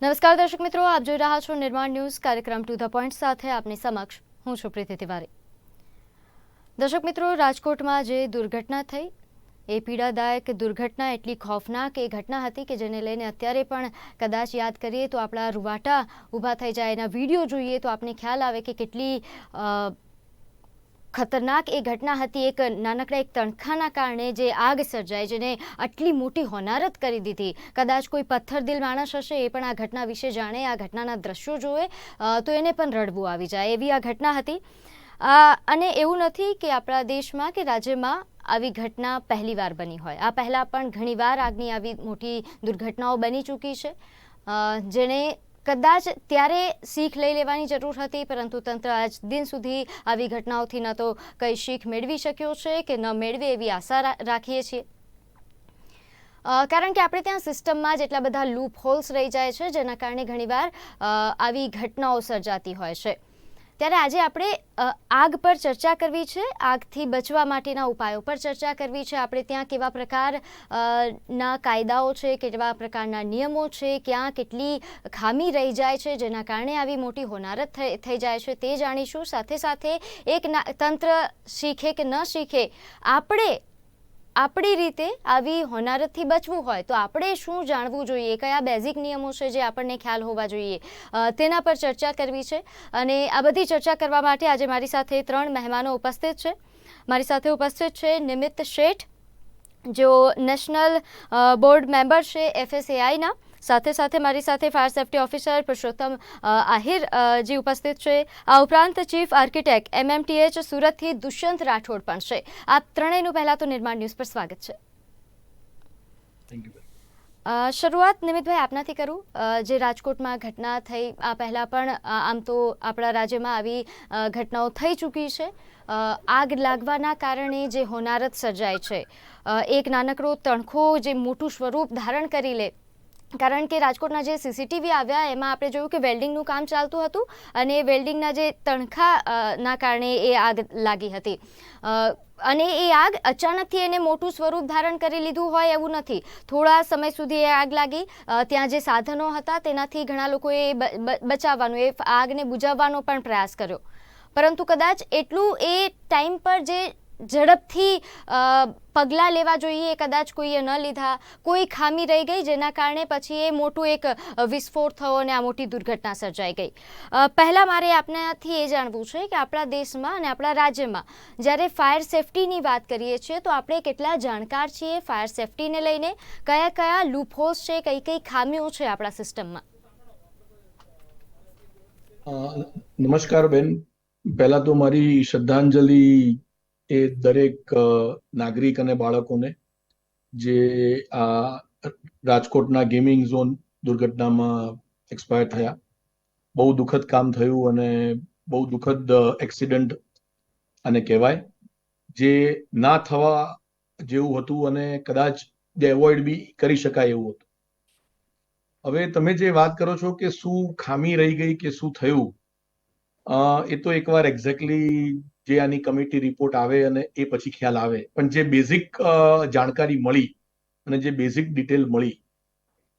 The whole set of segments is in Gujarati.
નમસ્કાર દર્શક મિત્રો, આપ જોઈ રહ્યા છો નિર્માણ ન્યૂઝ કાર્યક્રમ ટુ ધ પોઈન્ટ સાથે આપની સમક્ષ હું છું પ્રીતિ તિવારી. દર્શક મિત્રો, રાજકોટમાં જે દુર્ઘટના થઈ, એ પીડાદાયક દુર્ઘટના એટલી ખોફનાક એ ઘટના હતી કે જેને લઈને અત્યારે પણ કદાચ યાદ કરીએ તો આપણા રૂવાટા ઊભા થઈ જાય. એના વીડિયો જોઈએ તો આપને ખ્યાલ આવે કે કેટલી ખતરનાક એ ઘટના હતી. એક નાનકડા એક તણખાના કારણે જે આગ સર્જાઈ જેને આટલી મોટી હોનારત કરી દીધી. કદાચ કોઈ પથ્થરદિલ માણસ હશે એ પણ આ ઘટના વિશે જાણે, આ ઘટનાના દ્રશ્યો જોવે તો એને પણ રડવું આવી જાય એવી આ ઘટના હતી. અને એવું નથી કે આપણા દેશમાં કે રાજ્યમાં આવી ઘટના પહેલીવાર બની હોય. આ પહેલાં પણ ઘણીવાર આગની આવી મોટી દુર્ઘટનાઓ બની ચૂકી છે. જેણે કદાચ ત્યારે શીખ લઈ લેવાની જરૂર હતી, પરંતુ તંત્ર આજ દિન સુધી આવી ઘટનાઓથી ન તો કંઈ શીખ મેળવી શક્યો છે કે ન મેળવે એવી આશા રાખીએ છીએ. કારણ કે આપણે ત્યાં સિસ્ટમમાં જ એટલા બધા લૂપ હોલ્સ રહી જાય છે, જેના કારણે ઘણીવાર આવી ઘટનાઓ સર્જાતી હોય છે. ત્યારે આજે આપણે આગ પર ચર્ચા કરવી છે. આગથી બચવા માટેના ઉપાયો પર ચર્ચા કરવી છે. આપણે ત્યાં કેવા પ્રકાર ના કાયદાઓ છે, કેવા પ્રકારના નિયમો છે, ક્યાં કેટલી ખામી રહી જાય છે, જેના કારણે આવી મોટી હોનારત થઈ જાય છે તે જાણીશું. સાથે સાથે એક તંત્ર શીખે કે ન શીખે, આપણે આપણી રીતે આવી હોનારતથી બચવું હોય તો આપણે શું જાણવું જોઈએ? કયા બેઝિક નિયમો છે જે આપણને ખ્યાલ હોવા જોઈએ? તેના પર ચર્ચા કરવી છે. અને આ બધી ચર્ચા કરવા માટે આજે મારી સાથે ત્રણ મહેમાનો ઉપસ્થિત છે. મારી સાથે ઉપસ્થિત છે નિમિત્ત શેઠ, જેઓ નેશનલ બોર્ડ મેમ્બર છે એફએસએઆઈના સાથે સાથે મારી સાથે fire safety officer Purushottam Ahir જે ઉપસ્થિત છે. આ ઉપરાંત ચીફ આર્કિટેક્ટ એમએમટીએચ સુરતથી દુષ્યંત રાઠોડ પણ છે. આ ત્રણેયનું પહેલાં તો નિર્માણ ન્યૂઝ પર સ્વાગત છે. થેન્ક યુ શરૂઆત નિમિતભાઈ આપનાથી કરું. જે રાજકોટમાં ઘટના થઈ આ પહેલાં પણ આમ તો આપણા રાજ્યમાં આવી ઘટનાઓ થઈ ચૂકી છે. આગ લાગવાના કારણે જે હોનારત સર્જાય છે એક નાનકડો તણખો જે મોટું સ્વરૂપ ધારણ કરી લે કારણ કે રાજકોટના જે સીસીટીવી આવ્યા, એમાં આપણે જોયું કે વેલ્ડિંગનું કામ ચાલતું હતું અને વેલ્ડિંગના જે તણખા ના કારણે એ આગ લાગી હતી. અને એ આગ અચાનકથી એને મોટું સ્વરૂપ ધારણ કરી લીધું હોય એવું નથી. થોડા સમય સુધી એ આગ લાગી. ત્યાં જે સાધનો હતા, તેનાથી ઘણા લોકોએ બચાવવાનું, એ આગને બુઝાવવાનો પણ પ્રયાસ કર્યો. પરંતુ કદાચ એટલું એ ટાઈમ પર જે ઝડપથી પગલાં લેવા જોઈએ કદાચ કોઈએ ન લીધા. કોઈ ખામી રહી ગઈ જેના કારણે પછી એ મોટું એક વિસ્ફોટ થયો અને આ મોટી દુર્ઘટના સર્જાઈ ગઈ. પહેલાં મારે આપનાથી એ જાણવું છે કે આપણા દેશમાં અને આપણા રાજ્યમાં જ્યારે ફાયર સેફટીની વાત કરીએ છીએ તો આપણે કેટલા જાણકાર છીએ ફાયર સેફટીને લઈને? કયા કયા લૂપહોલ્સ છે? કઈ કઈ ખામીઓ છે આપણા સિસ્ટમમાં? નમસ્કાર બેન. પહેલા તો મારી શ્રદ્ધાંજલિ એ દરેક નાગરિક અને બાળકોને જે આ રાજકોટના ગેમિંગ ઝોન દુર્ઘટનામાં એક્સપાયર થયા. બહુ દુઃખદ કામ થયું અને બહુ દુઃખદ એક્સિડન્ટ અને કહેવાય. જે ના થવા જેવું હતું અને કદાચ જે એવોઇડ બી કરી શકાય એવું હતું. હવે તમે જે વાત કરો છો કે શું ખામી રહી ગઈ કે શું થયું? એ તો એકવાર એક્ઝેક્ટલી જે આની કમિટી રિપોર્ટ આવે અને એ પછી ખ્યાલ આવે. પણ જે બેઝિક જાણકારી મળી અને જે બેઝિક ડિટેલ મળી,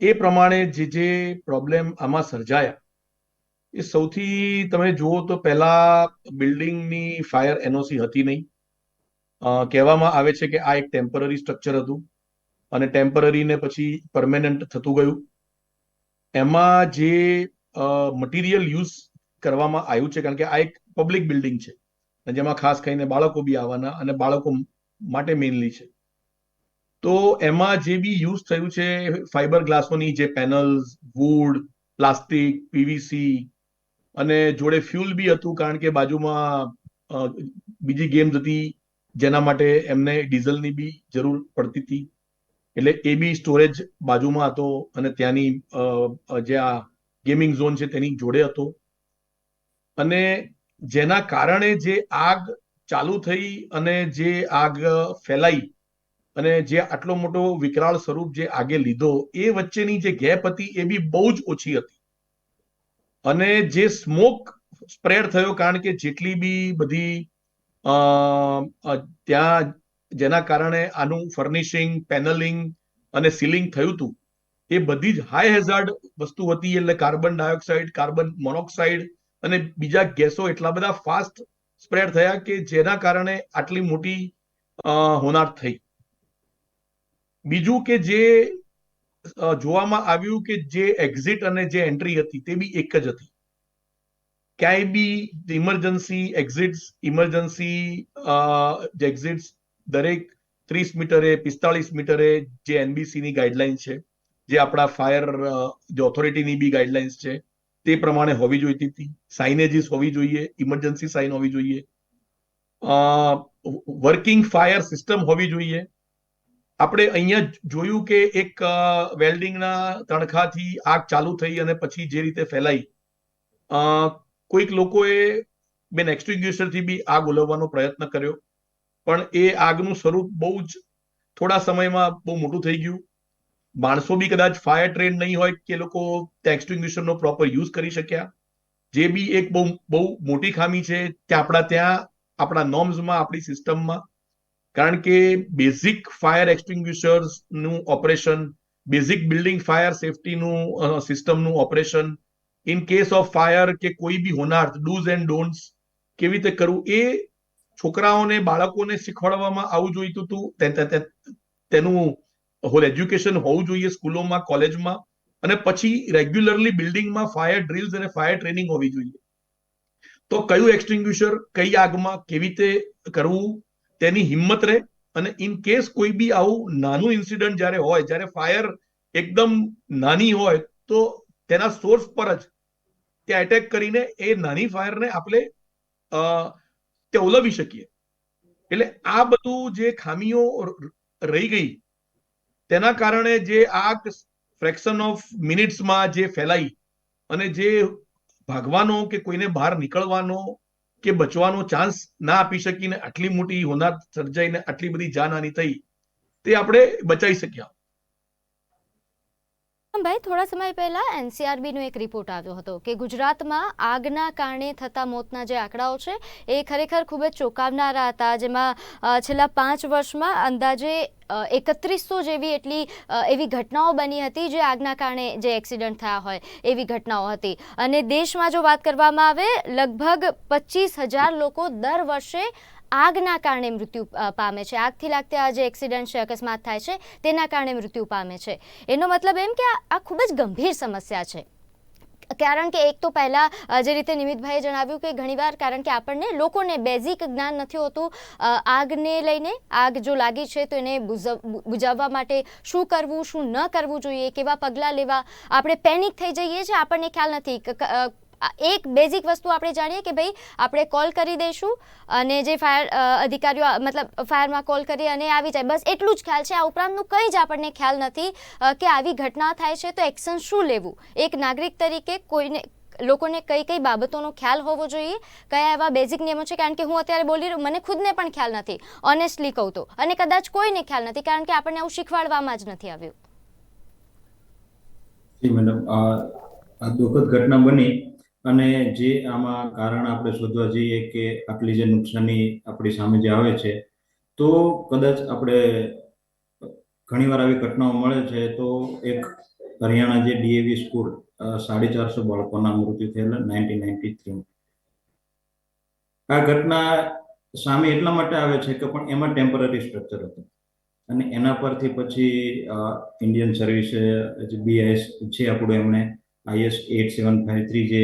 એ પ્રમાણે જે જે પ્રોબ્લેમ આમાં સર્જાયા, એ સૌથી તમે જુઓ તો પહેલા બિલ્ડિંગની ફાયર એનઓસી હતી નહીં. કહેવામાં આવે છે કે આ એક ટેમ્પરરી સ્ટ્રક્ચર હતું અને ટેમ્પરરીને પછી પરમેનન્ટ થતું ગયું. એમાં જે મટીરિયલ યુઝ કરવામાં આવ્યું છે, કારણ કે આ એક પબ્લિક બિલ્ડિંગ છે. અને જેમાં ખાસ કરીને બાળકો બી આવવાના અને બાળકો માટે મેઇનલી છે. તો એમાં જે બી યુઝ થયું છે ફાઈબર ગ્લાસોની જે પેનલ્સ વુડ પ્લાસ્ટિક પીવીસી અને જોડે ફ્યુલ બી હતું, કારણ કે બાજુમાં બીજી ગેમ્સ હતી, જેના માટે એમને ડીઝલની બી જરૂર પડતી હતી. એટલે એ બી સ્ટોરેજ બાજુમાં હતો અને ત્યાંની જે આ ગેમિંગ ઝોન છે તેની જોડે હતો. અને જેના કારણે જે આગ ચાલુ થઈ અને જે આગ ફેલાઈ અને જે આટલો મોટો વિકરાળ સ્વરૂપ જે આગે લીધો, એ વચ્ચેની જે ગેપ હતી એ બી બહુ જ ઓછી હતી. અને જે સ્મોક સ્પ્રેડ થયો, કારણ કે જેટલી બી બધી ત્યાં જેના કારણે આનું ફર્નિશિંગ પેનલિંગ અને સીલિંગ થયું હતું, એ બધી જ હાઈ હેઝાર્ડ વસ્તુ હતી, એટલે કાર્બન ડાયોક્સાઇડ કાર્બન મોનોક્સાઇડ અને બીજા ગેસો એટલા બધા ફાસ્ટ સ્પ્રેડ થયા કે જેના કારણે આટલી મોટી અ, હોનારત થઈ. બીજું કે જે જોવામાં આવ્યું કે જે એક્ઝિટ અને જે એન્ટ્રી હતી તે બી એક જ હતી. ક્યાંય બી ઇમરજન્સી એક્ઝિટ્સ ઇમરજન્સી જે એક્ઝિટ્સ દરેક ત્રીસ મીટરે પિસ્તાળીસ મીટરે જે એનબીસી ની ગાઈડલાઈન છે જે આપણા ફાયર જે ઓથોરિટીની બી ગાઈડલાઇન્સ છે તે પ્રમાણે હોવી જોઈતી હતી. સાઇનેજીસ હોવી જોઈએ ઇમરજન્સી સાઇન હોવી જોઈએ. વર્કિંગ ફાયર સિસ્ટમ હોવી જોઈએ. આપણે અહીંયા જોયું કે એક વેલ્ડિંગના તણખાથી આગ ચાલુ થઈ અને પછી જે રીતે ફેલાઈ. કોઈક લોકોએ બેન એક્સટિંગ્યુશરથી બી આગ ઓલવવાનો પ્રયત્ન કર્યો. પણ એ આગનું સ્વરૂપ બહુ જ થોડા સમયમાં બહુ મોટું થઈ ગયું. માણસો બી કદાચ ફાયર ટ્રેન નહીં હોય કે લોકો ત્યાં એક્સટિંગ્યુશરનો પ્રોપર યુઝ કરી શક્યા. જે બી એક બહુ બહુ મોટી ખામી છે કે આપણા ત્યાં, આપણા નોર્મ્સમાં આપણી સિસ્ટમમાં કારણ કે બેઝિક ફાયર એક્સટિંગ્યુશર્સનું ઓપરેશન બેઝિક બિલ્ડિંગ ફાયર સેફટીનું સિસ્ટમનું operation in case of fire કે કોઈ બી હોનાર ડૂઝ એન્ડ ડોન્ટ્સ કેવી રીતે કરવું, એ છોકરાઓને, બાળકોને શીખવાડવામાં આવવું જોઈતું હતું તેનું હોલ એજ્યુકેશન હોવું જોઈએ સ્કૂલોમાં, કોલેજમાં અને પછી રેગ્યુલરલી બિલ્ડિંગમાં ફાયર ડ્રિલ્સ અને ફાયર ટ્રેનિંગ હોવી જોઈએ. તો કયું એક્સટિંગ્યુશર કઈ આગમાં કેવી રીતે કરવું, તેની હિંમત રહે અને ઇન કેસ કોઈ બી આવું નાનું ઇન્સિડન્ટ જ્યારે હોય, જ્યારે ફાયર એકદમ નાની હોય, તો તેના સોર્સ પર જ ત્યાં એટેક કરીને એ નાની ફાયરને આપણે ત્યાં ઓલવી શકીએ. એટલે આ બધું જે ખામીઓ રહી ગઈ તેના કારણે જે આગ ફ્રેક્શન ઓફ મિનિટ્સમાં જે ફેલાઈ અને જે ભાગવાનો કે કોઈને બહાર નીકળવાનો કે બચવાનો ચાન્સ ના આપી શકીને આટલી મોટી હોનાર સર્જાઈને આટલી બધી જાનહાની થઈ, તે આપણે બચાવી શક્યા. ભાઈ થોડા સમય પહેલા એનસીઆરબીનો એક રિપોર્ટ આવ્યો હતો કે ગુજરાતમાં આગના કારણે થતા મોતના જે આંકડાઓ છે, એ ખરેખર ખૂબ જ ચોંકાવનારા હતા. જેમાં છેલ્લા પાંચ વર્ષમાં અંદાજે એકત્રીસો જેવી એટલી એવી ઘટનાઓ બની હતી જે આગના કારણે જે એક્સિડન્ટ થયા હોય એવી ઘટનાઓ હતી. અને દેશમાં જો વાત કરવામાં આવે, લગભગ પચીસ હજાર લોકો દર વર્ષે આગના કારણે મૃત્યુ પામે છે. આગથી લાગતા આ જે એક્સિડન્ટ છે, અકસ્માત થાય છે, તેના કારણે મૃત્યુ પામે છે. એનો મતલબ એમ કે આ ખૂબ જ ગંભીર સમસ્યા છે. કારણ કે એક તો પહેલાં જે રીતે નિમિતભાઈએ જણાવ્યું કે ઘણીવાર કારણ કે આપણને લોકોને બેઝિક જ્ઞાન નથી હોતું આગને લઈને, આગ જો લાગી છે તો એને બુઝાવવા માટે શું કરવું, શું ન કરવું જોઈએ, કેવા પગલાં લેવા. આપણે પેનિક થઈ જઈએ છીએ આપણને ખ્યાલ નથી. એક બેઝિક વસ્તુ આપણે જાણીએ કે ભાઈ, આપણે કોલ કરી દઈશું અને જે ફાયર અધિકારીઓ મતલબ ફાયરમાં કોલ કરી અને આવી જાય. બસ એટલું જ ખ્યાલ છે. આ ઉપરાંતનું કંઈ જ આપણને ખ્યાલ નથી કે આવી ઘટના થાય છે તો એક્શન શું લેવું? એક નાગરિક તરીકે કોઈને, લોકોને કઈ કઈ બાબતોનો ખ્યાલ હોવો જોઈએ? કયા એવા બેઝિક નિયમો છે? કારણ કે હું અત્યારે બોલી રહ્યું મને ખુદને પણ ખ્યાલ નથી. ઓનેસ્ટલી કહું તો. અને કદાચ કોઈને ખ્યાલ નથી, કારણ કે આપણને આવું શીખવાડવામાં જ નથી આવ્યું. મેડમ આ દુઃખદ ઘટના બની. અને જે આમાં કારણ આપણે શોધવા જઈએ કે આટલી જે નુકસાની આપણી સામે જે આવે છે, તો કદાચ આપણે ઘણીવાર આવી ઘટનાઓ મળે છે તો એક હરિયાણા જે ડીએવી સ્કૂલ સાડી ચારસો બાળકોના મૃત્યુ થયેલા નાઇન્ટીન નાઇન્ટી થ્રી આ ઘટના સામે એટલા માટે આવે છે કે પણ એમાં ટેમ્પરરી સ્ટ્રક્ચર હતું. અને એના પરથી પછી ઇન્ડિયન સર્વિસે, જે બીઆઈએસ છે આપણું એમણે IS eight seven five three જે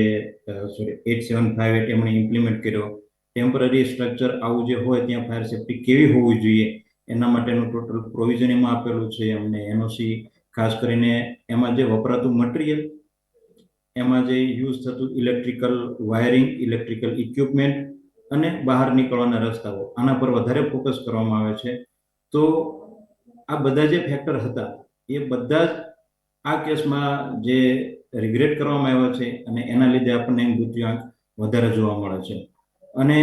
sorry eight seven five eight એમણે ઇમ્પ્લિમેન્ટ કર્યો. ટેમ્પરરી સ્ટ્રક્ચર આવું જે હોય ત્યાં ફાયર સેફ્ટી કેવી હોવી જોઈએ, એના માટેનું ટોટલ પ્રોવિઝન એમાં આપેલું છે. એમને એનઓસી ખાસ કરીને એમાં જે વપરાતું મટીરિયલ એમાં જે યુઝ થતું ઇલેક્ટ્રિકલ વાયરિંગ ઇલેક્ટ્રિકલ ઇક્વિપમેન્ટ અને બહાર નીકળવાના રસ્તાઓ, આના પર વધારે ફોકસ કરવામાં આવે છે. તો આ બધા જે ફેક્ટર હતા, એ બધા જ આ કેસમાં જે રિગ્રેટ કરવામાં આવ્યા છે અને એના લીધે આપણને મૃત્યુઆંક વધારે જોવા મળે છે. અને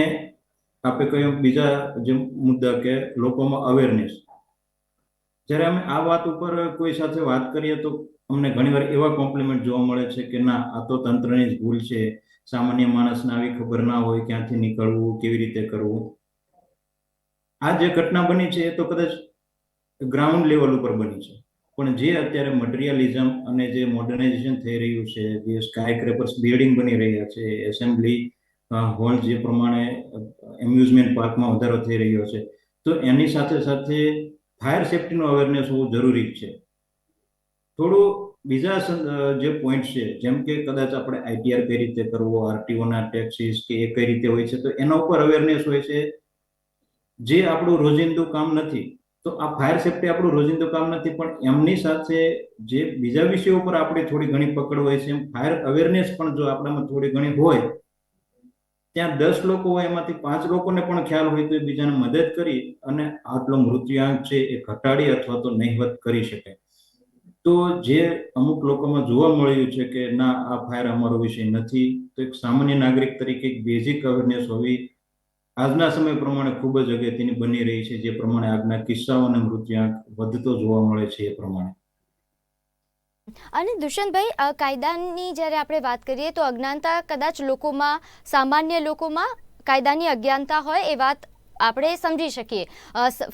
આપણે કહ્યું બીજા જે મુદ્દા કે લોકોમાં અવેરનેસ જ્યારે અમે આ વાત ઉપર કોઈ સાથે વાત કરીએ તો અમને ઘણીવાર એવા કોમ્પ્લિમેન્ટ જોવા મળે છે કે ના, આ તો તંત્રની જ ભૂલ છે. સામાન્ય માણસને આવી ખબર ના હોય ક્યાંથી નીકળવું, કેવી રીતે કરવું. આ જે ઘટના બની છે એ તો કદાચ ગ્રાઉન્ડ લેવલ ઉપર બની છે. પણ જે અત્યારે મટીરિયલિઝમ અને જે મોડર્નાઇઝેશન થઈ રહ્યું છે, જે સ્કાય ક્રેપર્સ બિલ્ડિંગ બની રહ્યા છે એસેમ્બલી હોલ જે પ્રમાણે એમ્યુઝમેન્ટ પાર્કમાં વધારો થઈ રહ્યો છે, તો એની સાથે સાથે ફાયર સેફટીનો અવેરનેસ હોવું જરૂરી છે. થોડું બીજા જે પોઈન્ટ છે, જેમ કે કદાચ આપણે આઈટીઆર કઈ રીતે કરવો આરટીઓના ટેક્સીસ કે એ કઈ રીતે હોય છે, તો એના ઉપર અવેરનેસ હોય છે. જે આપણું રોજિંદુ કામ નથી તો આ ફાયર સેફટી આપણું રોજિંદુ કામ નથી, પણ એમની સાથે જે બીજા વિષયો પર આપણે થોડી ઘણી પકડ હોય છે, એમ ફાયર અવેરનેસ પણ જો આપણામાં થોડી ઘણી હોય, ત્યાં દસ લોકો હોય, એમાંથી પાંચ લોકોને પણ ખ્યાલ હોય તો બીજાને મદદ કરી અને આટલો મૃત્યુઆંક છે એ ઘટાડી અથવા તો નહિવત કરી શકે. તો જે અમુક લોકોમાં જોવા મળ્યું છે કે ના, આ ફાયર અમારો વિષય નથી, તો એક સામાન્ય નાગરિક તરીકે એક બેઝિક અવેરનેસ હોવી આજના સમય પ્રમાણે ખૂબ જ અગત્યની બની રહી છે, જે પ્રમાણે આજના કિસ્સાઓ અને મૃત્યુઆંક વધતો જોવા મળે છે એ પ્રમાણે. અને દુષ્યંતભાઈ કાયદાની જ્યારે આપણે વાત કરીએ તો અજ્ઞાનતા કદાચ લોકોમાં, સામાન્ય લોકોમાં કાયદાની અજ્ઞાનતા હોય એ વાત આપણે સમજી શકીએ.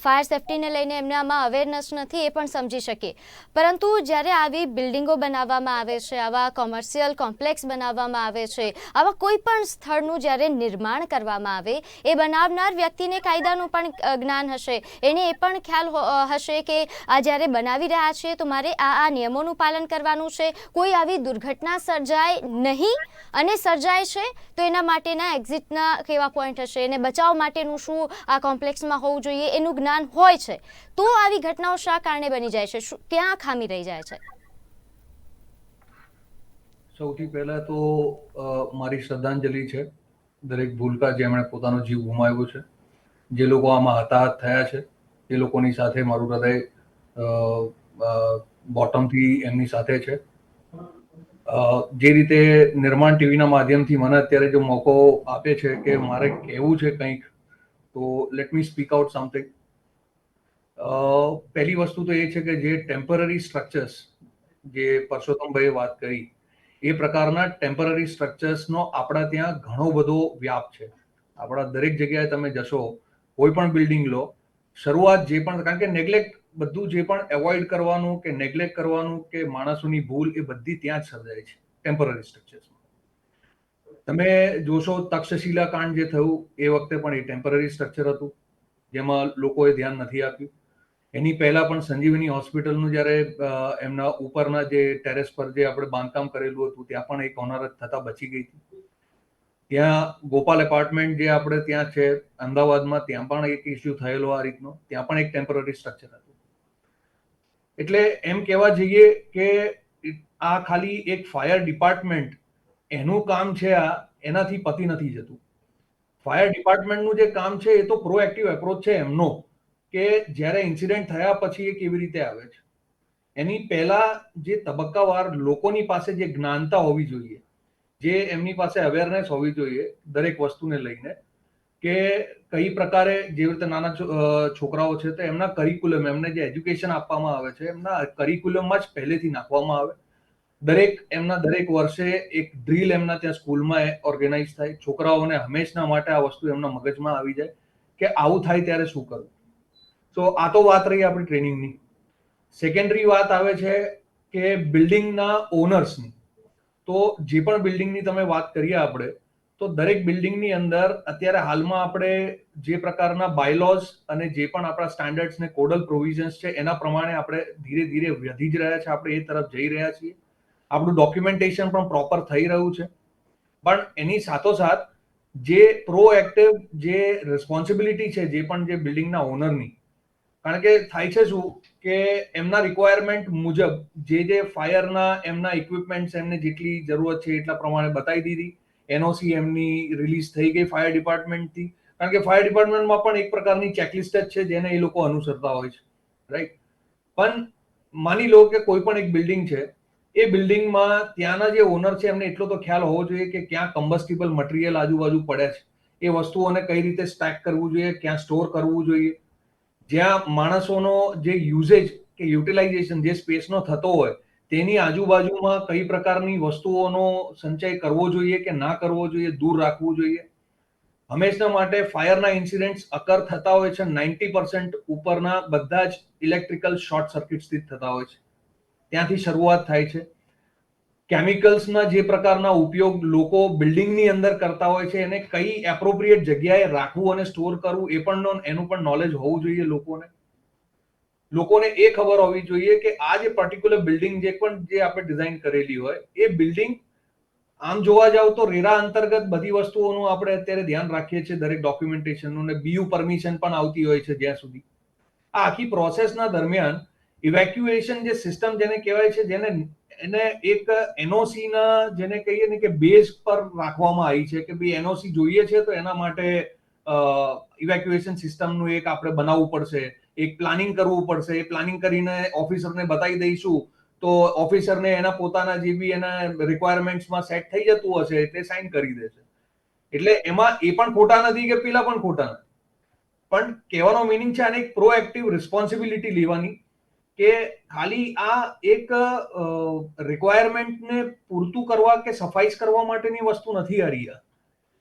ફાયર સેફટીને લઈને એમને આમાં અવેરનેસ નથી, એ પણ સમજી શકીએ. પરંતુ જ્યારે આવી બિલ્ડિંગો બનાવવામાં આવે છે, આવા કોમર્શિયલ કોમ્પ્લેક્સ બનાવવામાં આવે છે, આવા કોઈ પણ સ્થળનું જ્યારે નિર્માણ કરવામાં આવે, એ બનાવનાર વ્યક્તિને કાયદાનું પણ જ્ઞાન હશે. એને એ પણ ખ્યાલ હશે કે આ જ્યારે બનાવી રહ્યા છે, તો મારે આ આ નિયમોનું પાલન કરવાનું છે. કોઈ આવી દુર્ઘટના સર્જાય નહીં અને સર્જાય છે, તો એના માટેના એક્ઝિટના કેવા પોઈન્ટ હશે? એને બચાવ માટેનું શું આ કોમ્પ્લેક્સમાં હોવું જોઈએ એનું જ્ઞાન હોય છે. તો આવી ઘટનાઓ શા કારણે બની જાય છે? ક્યાં ખામી રહી જાય છે? સૌથી પહેલા તો મારી શ્રદ્ધાંજલિ છે. દરેક ભૂલકા જેમણે પોતાનો જીવ ગુમાવ્યો છે. જે લોકો આમાં હતાહત થયા છે, એ લોકોની સાથે મારું હૃદય બોટમથી એમની સાથે છે. જે રીતે નિર્માણ ટીવીના માધ્યમથી મને અત્યારે જો મોકો આપે છે કે મારે કહેવું છે કંઈક તો let me speak out something પહેલી વસ્તુ તો એ છે કે જે ટેમ્પરરી સ્ટ્રક્ચર્સ જે પરસોત્તમભાઈએ વાત કરી, એ પ્રકારના ટેમ્પરરી સ્ટ્રક્ચર્સનો આપણા ત્યાં ઘણો બધો વ્યાપ છે. આપણા દરેક જગ્યાએ તમે જશો, કોઈ પણ બિલ્ડિંગ લો, શરૂઆત જે પણ, કારણ કે નેગ્લેક્ટ બધું જે પણ એવોઇડ કરવાનું કે નેગ્લેક્ટ કરવાનું કે માણસોની ભૂલ એ બધી ત્યાં જ સર્જાય છે ટેમ્પરરી સ્ટ્રક્ચર્સમાં તમે જોશો, તક્ષશિલા કાંડ જે થયું, એ વખતે પણ એ ટેમ્પરરી સ્ટ્રક્ચર હતું, જેમાં લોકોએ ધ્યાન નથી આપ્યું. એની પહેલા પણ સંજીવની હોસ્પિટલનું જ્યારે એમના ઉપરના જે ટેરેસ પર જે આપણે બાંધકામ કરેલું હતું, ત્યાં પણ એક હોનારત થતા બચી ગઈ હતી. ત્યાં ગોપાલ એપાર્ટમેન્ટ જે આપણે ત્યાં છે, અમદાવાદમાં, ત્યાં પણ એક ઇસ્યુ થયેલો આ રીતનો, ત્યાં પણ એક ટેમ્પરરી સ્ટ્રક્ચર હતું. એટલે એમ કહેવા જઈએ કે, આ ખાલી એક ફાયર ડિપાર્ટમેન્ટ એનું કામ છે આ, એનાથી પતી નથી જતું. ફાયર ડિપાર્ટમેન્ટનું જે કામ છે એ તો પ્રોએક્ટિવ એપ્રોચ છે એમનો, કે જ્યારે ઇન્સિડન્ટ થયા પછી એ કેવી રીતે આવે છે. એની પહેલા જે તબક્કાવાર લોકોની પાસે જે જ્ઞાનતા હોવી જોઈએ, જે એમની પાસે અવેરનેસ હોવી જોઈએ દરેક વસ્તુને લઈને, કે કઈ પ્રકારે જેવી રીતે નાના છોકરાઓ છે તો એમના કરિક્યુલમ એમને જે એજ્યુકેશન આપવામાં આવે છે, એમના કરિક્યુલમમાં જ પહેલેથી નાખવામાં આવે. દરેક એમના દરેક વર્ષે એક ડ્રીલ એમના ત્યાં સ્કૂલમાં ઓર્ગેનાઇઝ થાય. છોકરાઓને હંમેશના માટે આ વસ્તુ એમના મગજમાં આવી જાય કે આવું થાય ત્યારે શું કરવું તો આ તો વાત રહી આપણી ટ્રેનિંગની. સેકન્ડરી વાત આવે છે કે બિલ્ડિંગના ઓનર્સની. તો જે પણ બિલ્ડિંગની તમે વાત કરીએ આપણે, તો દરેક બિલ્ડિંગની અંદર અત્યારે હાલમાં આપણે જે પ્રકારના બાયલોઝ અને જે પણ આપણા સ્ટાન્ડર્ડ્સ ને કોડલ પ્રોવિઝન્સ છે, એના પ્રમાણે આપણે ધીરે ધીરે વધી જ રહ્યા છે. આપણે એ તરફ જઈ રહ્યા છીએ. આપણું ડોક્યુમેન્ટેશન પણ પ્રોપર થઈ રહ્યું છે. પણ એની સાથોસાથ જે પ્રોએક્ટિવ જે રિસ્પોન્સિબિલિટી છે, જે પણ જે બિલ્ડિંગના ઓનરની કારણ કે થાય છે શું કે એમના રિક્વાયરમેન્ટ મુજબ જે જે ફાયરના એમના ઇક્વિપમેન્ટ્સ એમને જેટલી જરૂરત છે એટલા પ્રમાણે બતાવી દીધી. એનઓસી એમની રિલીઝ થઈ ગઈ ફાયર ડિપાર્ટમેન્ટથી કારણ કે ફાયર ડિપાર્ટમેન્ટમાં પણ એક પ્રકારની ચેકલિસ્ટ જ છે જેને એ લોકો અનુસરતા હોય છે. રાઈટ પણ માની લો કે કોઈ પણ એક બિલ્ડિંગ છે એ બિલ્ડિંગમાં ત્યાંના જે ઓનર છે, એમને એટલો તો ખ્યાલ હોવો જોઈએ કે ક્યાં કમ્બસ્ટિબલ મટીરિયલ આજુબાજુ પડ્યા છે. એ વસ્તુઓને કઈ રીતે સ્ટેક કરવું જોઈએ, ક્યાં સ્ટોર કરવું જોઈએ. જ્યાં માણસોનો જે યુઝેજ કે યુટિલાઇઝેશન જે સ્પેસનો થતો હોય, તેની આજુબાજુમાં કઈ પ્રકારની વસ્તુઓનો સંચય કરવો જોઈએ કે ના કરવો જોઈએ, દૂર રાખવું જોઈએ. હંમેશા માટે ફાયરના ઇન્સિડન્ટ્સ અકર થતા હોય છે નાઇન્ટી પર્સન્ટ ઉપરના બધા જ ઇલેક્ટ્રિકલ શોર્ટ સર્કિટ્સથી થતા હોય છે. ત્યાંથી શરૂઆત થાય છે. કેમિકલ્સના જે પ્રકારના ઉપયોગ લોકો બિલ્ડિંગની અંદર કરતા હોય છે, એને કઈ એપ્રોપ્રિએટ જગ્યાએ રાખવું અને સ્ટોર કરવું એ પણ એનું પણ નોલેજ હોવું જોઈએ લોકોને. લોકોને એ ખબર હોવી જોઈએ કે આ જે પર્ટિક્યુલર બિલ્ડિંગ જે પણ જે આપણે ડિઝાઇન કરેલી હોય, એ બિલ્ડિંગ આમ જોવા જાવ તો રેરા અંતર્ગત બધી વસ્તુઓનું આપણે અત્યારે ધ્યાન રાખીએ છીએ, દરેક ડોક્યુમેન્ટેશનનું ને બીયુ પરમિશન પણ આવતી હોય છે જ્યાં સુધી. આ આખી પ્રોસેસના દરમિયાન ઇવેક્યુએશન જે સિસ્ટમ જેને કહેવાય છે, જેને, એને એક એનઓસી ના જેને કહીએ ને કે બેઝ પર રાખવામાં આવી છે કે ભાઈ એનઓસી જોઈએ છે તો એના માટે ઇવેક્યુએશન સિસ્ટમનું એક આપણે બનાવવું પડશે, એક પ્લાનિંગ કરવું પડશે, એ પ્લાનિંગ કરીને ઓફિસરને બતાવી દઈશું. તો ઓફિસરને એના પોતાના જે બી એના રિક્વાયરમેન્ટ્સમાં સેટ થઈ જતું હશે તે સાઇન કરી દેશે એટલે એમાં એ પણ ખોટા નથી કે પેલા પણ ખોટા નથી. પણ કહેવાનો મિનિંગ છે આને એક પ્રોએક્ટિવ રિસ્પોન્સિબિલિટી લેવાની. કે ખાલી આ એક રિક્વાયરમેન્ટને પૂરતું કરવા કે સફાઈસ કરવા માટેની વસ્તુ નથી હરી આ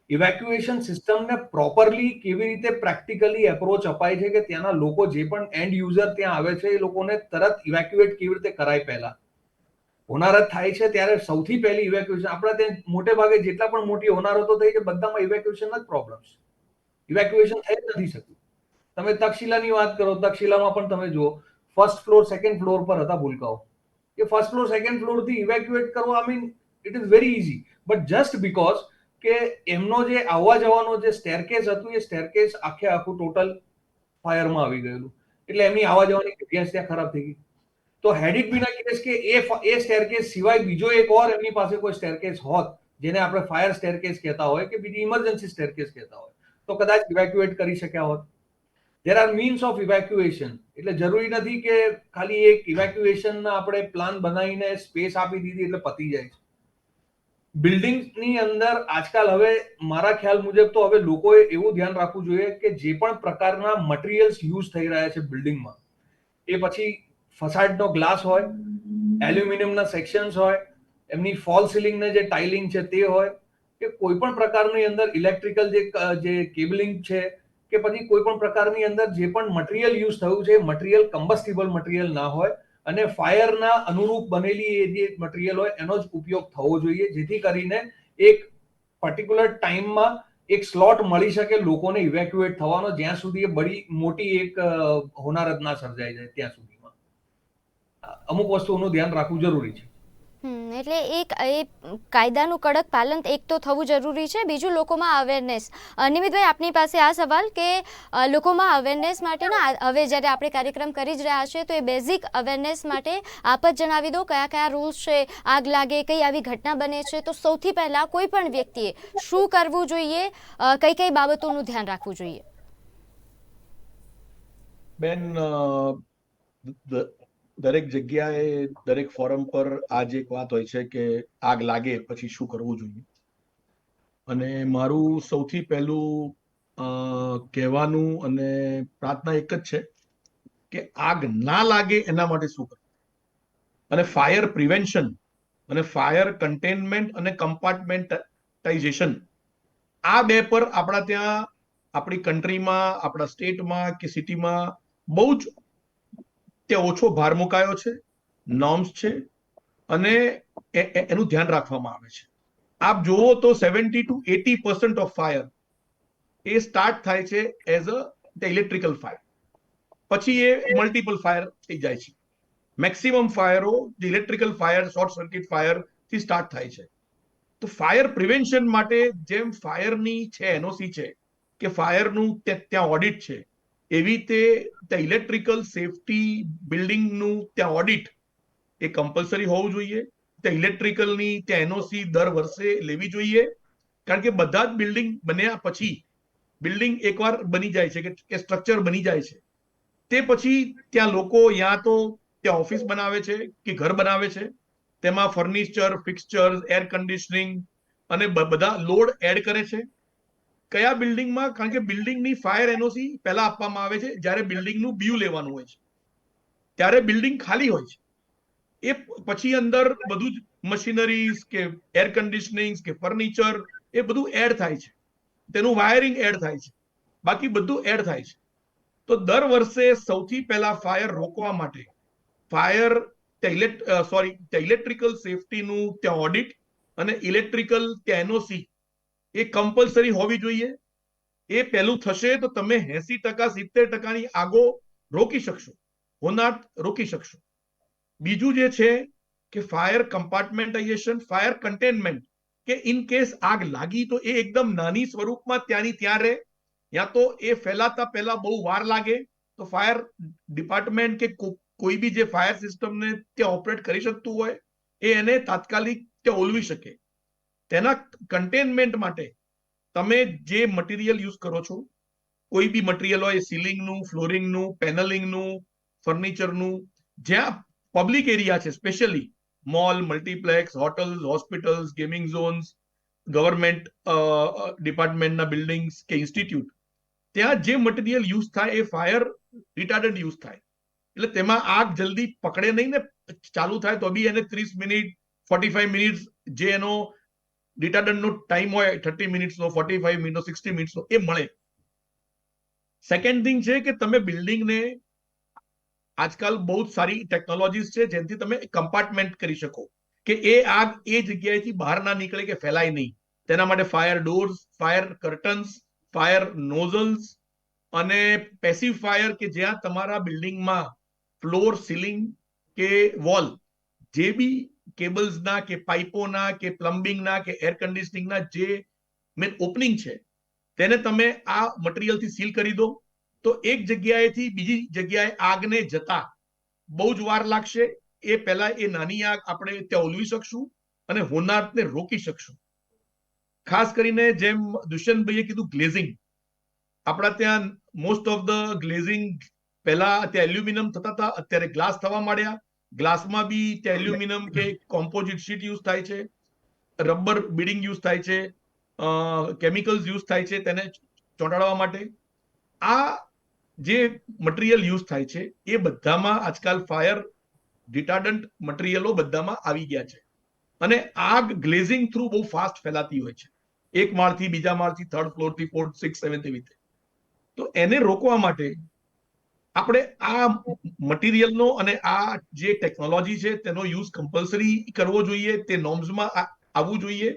ઇવેક્યુએશન સિસ્ટમને પ્રોપરલી કેવી રીતે પ્રેક્ટિકલી એપ્રોચ અપાય છે કે ત્યાંના લોકો જે પણ એન્ડ યુઝર ત્યાં આવે છે એ લોકોને તરત ઇવેક્યુએટ કેવી રીતે કરાય પહેલા? હોનારત થાય છે ત્યારે સૌથી પહેલી ઇવેક્યુએશન આપણા ત્યાં મોટે ભાગે જેટલા પણ મોટી હોનારતો થઈ છે બધામાં ઇવેક્યુએશનના જ પ્રોબ્લેમ્સ ઇવેક્યુએશન થઈ જ નથી શકતું. તમે તક્ષશિલાની વાત કરો તક્ષશિલામાં પણ તમે જુઓ. ફર્સ્ટ ફ્લોર સેકન્ડ ફ્લોર પર હતા ભૂલકાઓ. એ ફર્સ્ટ ફ્લોર સેકન્ડ ફ્લોરથી ઇવેક્યુએટ કરવો I mean it is very easy but just because કે એમનો જે આવવા જવાનો જે સ્ટેરકેસ હતું, એ સ્ટેરકેસ આખે આખું ટોટલ ફાયરમાં આવી ગયેલું. એટલે એમની આવવા જવાની જગ્યા ત્યાં ખરાબ થઈ ગઈ. તો હેડ ઇટ બી ના કેસ કે એ એ સ્ટેરકેસ સિવાય બીજો એક ઓર એમની પાસે કોઈ સ્ટેરકેસ હોત, જેને આપણે ફાયર સ્ટેરકેસ કહેતા હોય કે બીજી ઇમરજન્સી સ્ટેરકેસ કહેતા હોય, તો કદાચ ઇવેક્યુએટ કરી શક્યા હોત. There are means of evacuation એટલે જરૂરી નથી કે ખાલી એક ઇવેક્યુએશન આપણે પ્લાન બનાવીને સ્પેસ આપી દીધી એટલે પતી જાય છે. બિલ્ડિંગની અંદર આજકાલ હવે મારા ખ્યાલ મુજબ તો હવે લોકોએ એવું ધ્યાન રાખવું જોઈએ કે જે પણ પ્રકારના મટીરિયલ્સ યુઝ થઈ રહ્યા છે બિલ્ડિંગમાં એ પછી ફસાડનો ગ્લાસ હોય એલ્યુમિનિયમના સેક્શન્સ હોય, એમની ફોલ સિલિંગને જે ટાઇલિંગ છે તે હોય, કે કોઈ પણ પ્રકારની અંદર ઇલેક્ટ્રિકલ જે જે કેબલિંગ છે કે પછી કોઈ પણ પ્રકારની અંદર જે પણ મટીરિયલ યુઝ થયું છે મટીરિયલ કમ્બસ્ટિબલ મટીરિયલ ના હોય અને ફાયરના અનુરૂપ બનેલી એ જે મટીરિયલ હોય, એનો જ ઉપયોગ થવો જોઈએ. જેથી કરીને એક પર્ટિક્યુલર ટાઈમમાં એક સ્લોટ મળી શકે, લોકોને ઇવેક્યુએટ થવાનો, જ્યાં સુધી એ બડી મોટી એક હોનારત ના સર્જાઈ જાય ત્યાં સુધીમાં. અમુક વસ્તુઓનું ધ્યાન રાખવું જરૂરી છે. એટલે એક, એ કાયદાનું કડક પાલન એક તો થવું જરૂરી છે. બીજું લોકોમાં અવેરનેસ નિમિતભાઈ, આપની પાસે આ સવાલ કે લોકોમાં અવેરનેસ માટેના હવે જ્યારે આપણે કાર્યક્રમ કરી જ રહ્યા છે તો એ બેઝિક અવેરનેસ માટે આપ જ જણાવી દો કયા કયા રૂલ્સ છે, આગ લાગે, કઈ આવી ઘટના બને છે. તો સૌથી પહેલાં કોઈ પણ વ્યક્તિએ શું કરવું જોઈએ? કઈ કઈ બાબતોનું ધ્યાન રાખવું જોઈએ? બેન દરેક જગ્યાએ દરેક ફોરમ પર આ જ એક વાત હોય છે કે આગ લાગે પછી શું કરવું જોઈએ. અને મારું સૌથી પહેલું કહેવાનું અને પ્રાર્થના એક જ છે કે આગ ના લાગે એના માટે શું કરવું. અને ફાયર પ્રિવેન્શન અને ફાયર કન્ટેનમેન્ટ અને કમ્પાર્ટમેન્ટાઇઝેશન આ બે પર આપણા ત્યાં આપણી કન્ટ્રીમાં આપણા સ્ટેટમાં કે સિટીમાં બહુ જ ત્યાં ઓછો ભાર મુકાયો છે નોર્મ્સ છે, અને એનું ધ્યાન રાખવામાં આવે છે. આપ જુઓ તો seventy two eighty percent of fire A start થાય છે એઝ અ ઇલેક્ટ્રિકલ ફાયર પછી એ મલ્ટિપલ ફાયર થઈ જાય છે. મેક્સિમમ ફાયરો ઇલેક્ટ્રિકલ ફાયર શોર્ટ સર્કિટ ફાયરથી સ્ટાર્ટ થાય છે. તો ફાયર પ્રિવેન્શન માટે જેમ ફાયરની છે એનઓસી છે, કે ફાયરનું ત્યાં ઓડિટ છે એવી રીતે ત્યાં ઇલેક્ટ્રિકલ સેફટી બિલ્ડિંગનું ત્યાં ઓડિટ એ કમ્પલસરી હોવું જોઈએ. ત્યાં ઇલેક્ટ્રિકલની ત્યાં એનઓસી દર વર્ષે લેવી જોઈએ. કારણ કે બધા જ બિલ્ડિંગ બન્યા પછી બિલ્ડિંગ એકવાર બની જાય છે કે સ્ટ્રક્ચર બની જાય છે. તે પછી ત્યાં લોકો યા તો ત્યાં ઓફિસ બનાવે છે કે ઘર બનાવે છે. તેમાં ફર્નિચર ફિક્સચર એર કન્ડિશનિંગ અને બધા લોડ એડ કરે છે. કયા બિલ્ડિંગમાં? કારણ કે બિલ્ડિંગની ફાયર એનઓસી પહેલા આપવામાં આવે છે, જ્યારે બિલ્ડિંગનું બીયુ લેવાનું હોય છે. ત્યારે બિલ્ડિંગ ખાલી હોય છે. એ પછી અંદર બધું જ મશીનરીઝ કે એર કન્ડિશનિંગ કે ફર્નિચર એ બધું એડ થાય છે. તેનું વાયરિંગ એડ થાય છે. બાકી બધું એડ થાય છે. તો દર વર્ષે સૌથી પહેલા ફાયર રોકવા માટે, ફાયર સોરી ઇલેક્ટ્રિકલ સેફટીનું ત્યાં ઓડિટ અને ઇલેક્ટ્રિકલ ત્યાં એનઓસી એ કમ્પલસરી હોવી જોઈએ. એ પહેલું થશે તો તમે એસી ટકા, સિત્તેર ટકાની આગો રોકી શકશો. હોનાર રોકી શકશો. બીજું જે છે કે ફાયર કમ્પાર્ટમેન્ટાઇઝેશન ફાયર કન્ટેનમેન્ટ કે ઇન કેસ આગ લાગી તો એ એકદમ નાની સ્વરૂપમાં ત્યાંની ત્યાં રહે. યા તો એ ફેલાતા પહેલા બહુ વાર લાગે. તો ફાયર ડિપાર્ટમેન્ટ કે કોઈ બી જે ફાયર સિસ્ટમને ત્યાં ઓપરેટ કરી શકતું હોય, એ એને તાત્કાલિક ત્યાં ઓલવી શકે. તેના કન્ટેનમેન્ટ માટે તમે જે મટીરિયલ યુઝ કરો છો, કોઈ બી મટીરિયલ હોય સીલિંગનું ફ્લોરિંગનું પેનલિંગનું ફર્નિચરનું જ્યાં પબ્લિક એરિયા છે specially mall multiplex hotels hospitals gaming zones government ડિપાર્ટમેન્ટના buildings કે ઇન્સ્ટિટ્યૂટ ત્યાં જે મટીરિયલ યુઝ થાય એ ફાયર રિટાર્ડન્ટ યુઝ થાય. એટલે તેમાં આગ જલ્દી પકડે નહીં ને ચાલુ થાય તો બી એને ત્રીસ મિનિટ ફોર્ટી ફાઈવ મિનિટ જે એનો રિટાર્ડન્ટનો ટાઈમ હોય થર્ટી મિનિટ્સનો ફોર્ટી ફાઈવ મિનિટનો સિક્સટી મિનિટ્સનો એ મળે. સેકન્ડ થિંગ છે કે તમે બિલ્ડિંગને આજકાલ બહુ જ સારી ટેકનોલોજીસ છે, જેનાથી તમે કમ્પાર્ટમેન્ટ કરી શકો. કે એ આગ એ જગ્યાએથી બહાર ના નીકળે કે ફેલાય નહીં. તેના માટે fire doors fire curtains fire nozzles અને પેસિવ ફાયર કે જ્યાં તમારા બિલ્ડિંગમાં ફ્લોર સીલિંગ કે વોલ જે બી કેબલ્સના કે પાઇપોના કે પ્લમ્બિંગના કે એર કન્ડિશનિંગના જે મેન ઓપનિંગ છે, તેને તમે આ મટીરિયલથી સીલ કરી દો. તો એક જગ્યાએથી બીજી જગ્યાએ આગને જતા બહુ જ વાર લાગશે. એ પહેલા એ નાની આગ આપણે ત્યાં ઓલવી શકશું અને હોનારતને રોકી શકશું. ખાસ કરીને જેમ દુષ્યંતભાઈએ કીધું ગ્લેઝિંગ આપણા ત્યાં મોસ્ટ ઓફ ધ ગ્લેઝિંગ પહેલા ત્યાં એલ્યુમિનિયમ થતા હતા, અત્યારે ગ્લાસ થવા માંડ્યા. ગ્લાસમાં બી ત્યાં એલ્યુમિનિયમ કે કોમ્પોઝિટ શીટ યુઝ થાય છે રબર બિડિંગ યુઝ થાય છે કેમિકલ્સ યુઝ થાય છે તેને ચોંટાડવા માટે. આ જે મટીરિયલ યુઝ થાય છે એ બધામાં આજકાલ ફાયર ડિટાડન્ટ મટીરિયલો બધામાં આવી ગયા છે. અને આગ ગ્લેઝિંગ થ્રુ બહુ ફાસ્ટ ફેલાતી હોય છે. એક માળથી બીજા માળથી થર્ડ ફ્લોરથી ફોર્થ સિક્સ સેવન્થ એવી રીતે. તો એને રોકવા માટે આપણે આ મટીરિયલનો અને આ જે ટેકનોલોજી છે તેનો યુઝ કમ્પલસરી કરવો જોઈએ, તે નોર્મ્સમાં આવવું જોઈએ.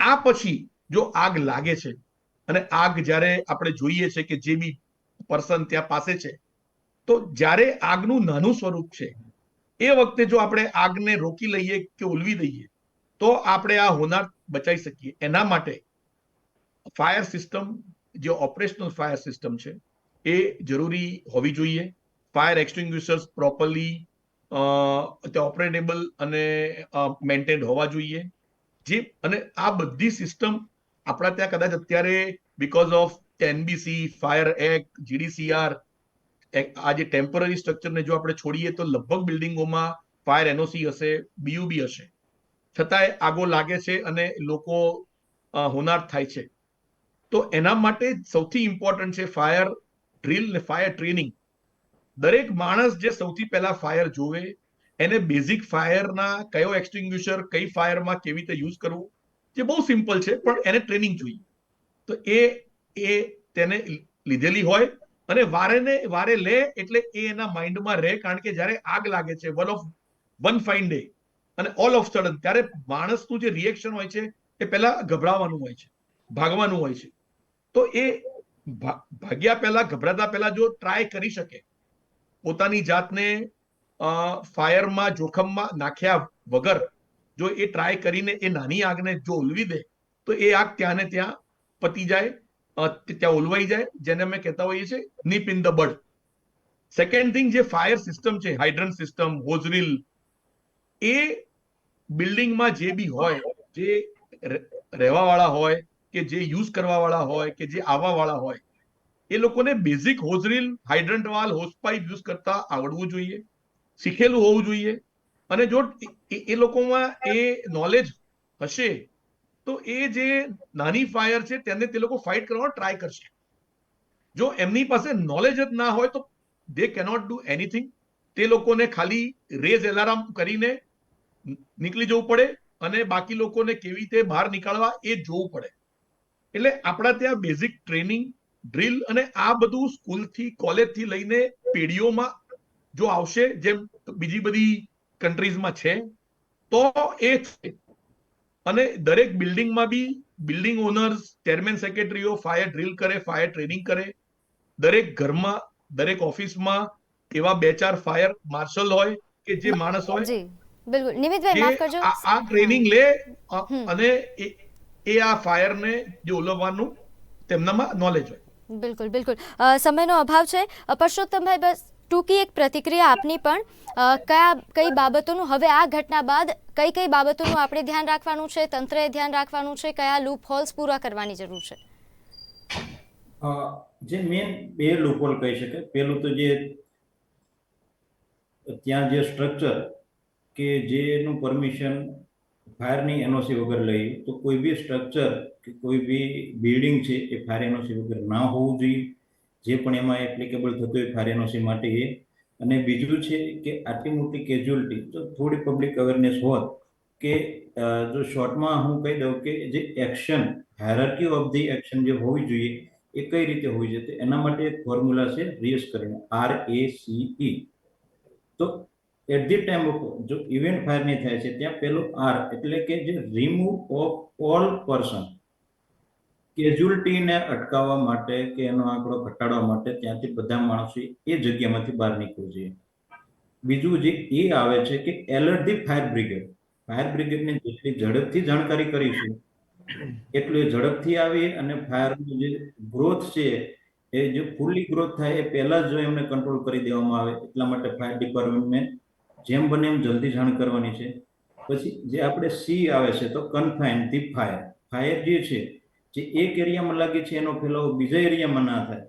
આ પછી જો આગ લાગે છે અને આગ જ્યારે આપણે જોઈએ છે કે જે બી પર્સન ત્યાં પાસે છે, તો જ્યારે આગનું નાનું સ્વરૂપ છે, એ વખતે જો આપણે આગને રોકી લઈએ કે ઓલવી દઈએ, તો આપણે આ હોનાર બચાવી શકીએ. એના માટે ફાયર સિસ્ટમ જે ઓપરેશનલ ફાયર સિસ્ટમ છે એ જરૂરી હોવી જોઈએ. ફાયર એક્સટિંગ્વિશર્સ પ્રોપરલી તે ઓપરેટેબલ અને મેન્ટેન હોવા જોઈએ. જે, અને આ બધી સિસ્ટમ આપણા ત્યાં કદાચ અત્યારે because of NBC fire act GDCR આ જે ટેમ્પરરી સ્ટ્રક્ચરને જો આપણે છોડીએ તો લગભગ બિલ્ડિંગોમાં ફાયર એનઓસી હશે બીયુબી હશે. છતાંય આગો લાગે છે અને લોકો હોનાર થાય છે. તો એના માટે સૌથી ઇમ્પોર્ટન્ટ છે ફાયર ડ્રીલ ને ફાયર ટ્રેનિંગ દરેક માણસ જે સૌથી પહેલા ફાયર જોવે, એને બેઝિક ફાયરના કયો એક્સટિંગ્યુશર કઈ ફાયરમાં કેવી રીતે યુઝ કરવું, જે બહુ સિમ્પલ છે, પણ એને ટ્રેનિંગ જોઈએ. તો એ એ તેને લીધેલી હોય અને વારે ને, વારે લે એટલે એ એના માઇન્ડમાં રહે, કારણ કે જ્યારે આગ લાગે છે one of one fine day અને ઓલ ઓફ સડન ત્યારે માણસનું જે રિએક્શન હોય છે, એ પહેલા ગભરાવાનું હોય છે, ભાગવાનું હોય છે. તો એ ભાગ્યા પહેલા, ગભરાતા પહેલા જો ટ્રાય કરી શકે, પોતાની જાતને ફાયરમાં જોખમમાં નાખ્યા વગર જો એ ટ્રાય કરીને એ નાની આગને જો ઉલવી દે, તો એ આગ ત્યાં ને ત્યાં પતી જાય ત્યાં ઉલવાઈ જાય, જેને અમે કહેતા હોઈએ છીએ nip in the bud second thing જે ફાયર સિસ્ટમ છે હાઇડ્રન સિસ્ટમ હોઝરીલ એ બિલ્ડિંગમાં જે બી હોય, જે રહેવાવાળા હોય કે જે યુઝ કરવા વાળા હોય કે જે આવવા વાળા હોય, એ લોકોને basic hose reel hydrant valve hosepipe use કરતા આવડવું જોઈએ, શીખેલું હોવું જોઈએ. અને જો એ લોકોમાં એ નોલેજ હશે, તો એ જે નાની ફાયર છે તેને તે લોકો ફાઇટ કરવાનો ટ્રાય કરશે. જો એમની પાસે નોલેજ જ ના હોય તો દે કેનોટ ડુ એનીથિંગ તે લોકોને ખાલી રેઝ એલાર્મ કરીને નીકળી જવું પડે અને બાકી લોકોને કેવી રીતે બહાર નીકળવા એ જોવું પડે. એટલે આપણા ત્યાં બેઝિક ટ્રેનિંગ ડ્રિલ અને આ બધું સ્કૂલથી કોલેજથી લઈને પેઢીઓમાં જો આવશે જેમ બીજી બધી કન્ટ્રીઝમાં છે તો એ છે. અને દરેક બિલ્ડિંગમાં બી બિલ્ડિંગ ઓનર્સ ચેરમેન સેક્રેટરીઓ ફાયર ડ્રીલ કરે ફાયર ટ્રેનિંગ કરે. દરેક ઘરમાં દરેક ઓફિસમાં એવા બે ચાર ફાયર માર્શલ હોય કે જે માણસ હોય બિલકુલ. નિમિતભાઈ માફ કરજો. આ ટ્રેનિંગ લે અને એ આ ફાયરને જે ઓલવવાનું તેમનામાં નોલેજ હોય. બિલકુલ બિલકુલ. સમયનો અભાવ છે. પરસોત્તમભાઈ બસ ટૂંકી એક પ્રતિક્રિયા આપની પણ. કયા કઈ બાબતોનું? હવે આ ઘટના બાદ કઈ કઈ બાબતોનું આપણે ધ્યાન રાખવાનું છે? તંત્રએ ધ્યાન રાખવાનું છે? કયા લૂપ હોલ્સ પૂરા કરવાની જરૂર છે? જે મેન બે લૂપહોલ કહી શકાય પહેલું તો જે ત્યાં જે સ્ટ્રક્ચર કે જેનું પરમિશન ફાયરની એનઓસી વગર લઈએ તો કોઈ બી સ્ટ્રક્ચર કે કોઈ બી બિલ્ડિંગ છે એ ફાયર એનઓસી વગર ના હોવું જોઈએ. જે પણ એમાં એપ્લિકેબલ થતું હોય ફાયર એનઓસી માટે એ. અને બીજું છે કે આટલી મોટી કેજ્યુઅલિટી તો થોડી પબ્લિક અવેરનેસ હોત કે જો શોર્ટમાં હું કહી દઉં કે જે action hierarchy of the action જે હોવી જોઈએ, એ કઈ રીતે હોવી જોઈએ એના માટે એક ફોર્મ્યુલા છે રિયસ કરીને આર એ સી ઈ તો એટ ધી ટાઈમ જો ઇવેન્ટ ફાયરની થાય છે, ત્યાં પેલું આર એટલે કે જે રિમૂવ ઓફ ઓલ પર્સન કેઝ્યુઅલ્ટીને અટકાવવા માટે કે એનો આંકડો ઘટાડવા માટે ત્યાંથી બધા માણસો એ જગ્યામાંથી બહાર નીકળવું જોઈએ. બીજું જે એ આવે છે કે alert the fire brigade fire બ્રિગેડને જેટલી ઝડપથી જાણકારી કરીશું, એટલું ઝડપથી આવી અને ફાયરનો જે ગ્રોથ છે, એ જે ફૂલી ગ્રોથ થાય એ પહેલા જો એમને કંટ્રોલ કરી દેવામાં આવે, એટલા માટે ફાયર ડિપાર્ટમેન્ટને જેમ બને એમ જલ્દી જાણ કરવાની છે. પછી જે આપણે સી આવે છે તો કન્ફાઇન ધી ફાયર ફાયર જે છે, જે એક એરિયામાં લાગે છે એનો ફેલાવો બીજા એરિયામાં ના થાય.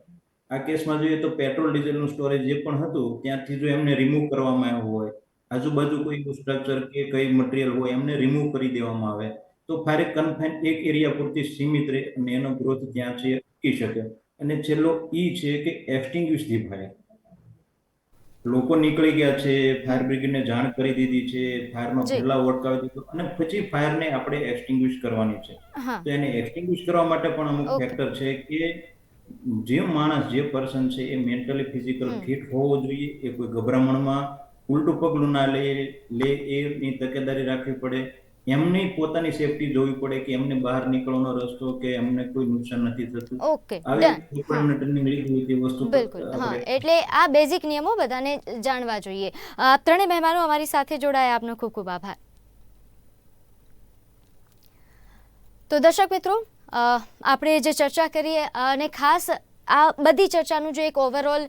આ કેસમાં જોઈએ તો પેટ્રોલ, ડીઝલનું સ્ટોરેજ જે પણ હતું, ત્યાંથી જો એમને રિમૂવ કરવામાં આવ્યું હોય, આજુબાજુ કોઈ સ્ટ્રક્ચર કે કઈ મટીરિયલ હોય, એમને રિમૂવ કરી દેવામાં આવે. તો ફાયર કન્ફાઇન એક એરિયા પૂરતી સીમિત રહે અને એનો ગ્રોથ ત્યાં છે અટકી શકે. અને છેલ્લો ઈ છે કે એક્સટિંગ્વિશ ધી ફાયર લોકો નીકળી ગયા છે ફાયર બ્રિગેડને જાણ કરી દીધી છે ફાયરનો ખુલ્લા ફેલાવો દીધો અને પછી ફાયરને આપણે એક્સટિંગ્વિશ કરવાની છે. તો એને એક્સટિંગ્વિશ કરવા માટે પણ અમુક ફેક્ટર છે કે જે માણસ જે પર્સન છે એ મેન્ટલી ફિઝિકલ ફિટ હોવો જોઈએ એ કોઈ ગભરામણમાં ઉલટું પગલું ના લે લે એની તકેદારી રાખવી પડે. એમની પોતાની સેફટી જોવી પડે કે એમને બહાર નીકળવાનો રસ્તો કે એમને કોઈ નુકસાન નથી થતું. ઓકે વસ્તુ બિલકુલ હા એટલે આ બેઝિક નિયમો બધાને જાણવા જોઈએ. આપ ત્રણેય મહેમાનો અમારી સાથે જોડાયા. આપનો ખૂબ ખૂબ આભાર. તો દર્શક મિત્રો આપણે જે ચર્ચા કરીએ અને ખાસ આ બધી ચર્ચાનું જો એક ઓવરઓલ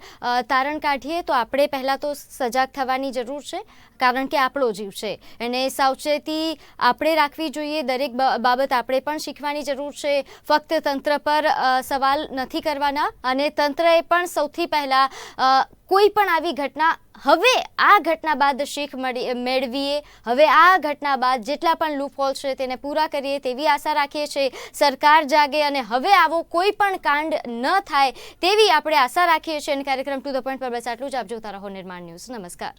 તારણ કાઢીએ તો આપણે પહેલાં તો સજાગ થવાની જરૂર છે, કારણ કે આપણો જીવ છે. અને સાવચેતી આપણે રાખવી જોઈએ, દરેક બાબત આપણે પણ શીખવાની જરૂર છે. ફક્ત તંત્ર પર સવાલ નથી કરવાના અને તંત્રએ પણ સૌથી પહેલાં કોઈ પણ આવી ઘટના હવે આ ઘટના બાદ શીખ મળી મેળવીએ. હવે આ ઘટના બાદ જેટલા પણ લૂપહોલ છે તેને પૂરા કરીએ તેવી આશા રાખીએ છીએ. સરકાર જાગે અને હવે આવો કોઈ પણ કાંડ ન થાય તેવી આપણે આશા રાખીએ છીએ. અને કાર્યક્રમ ટુ ધ પોઈન્ટ પર બસ આટલું જ. આપ જોતા નિર્માણ ન્યૂઝ. નમસ્કાર.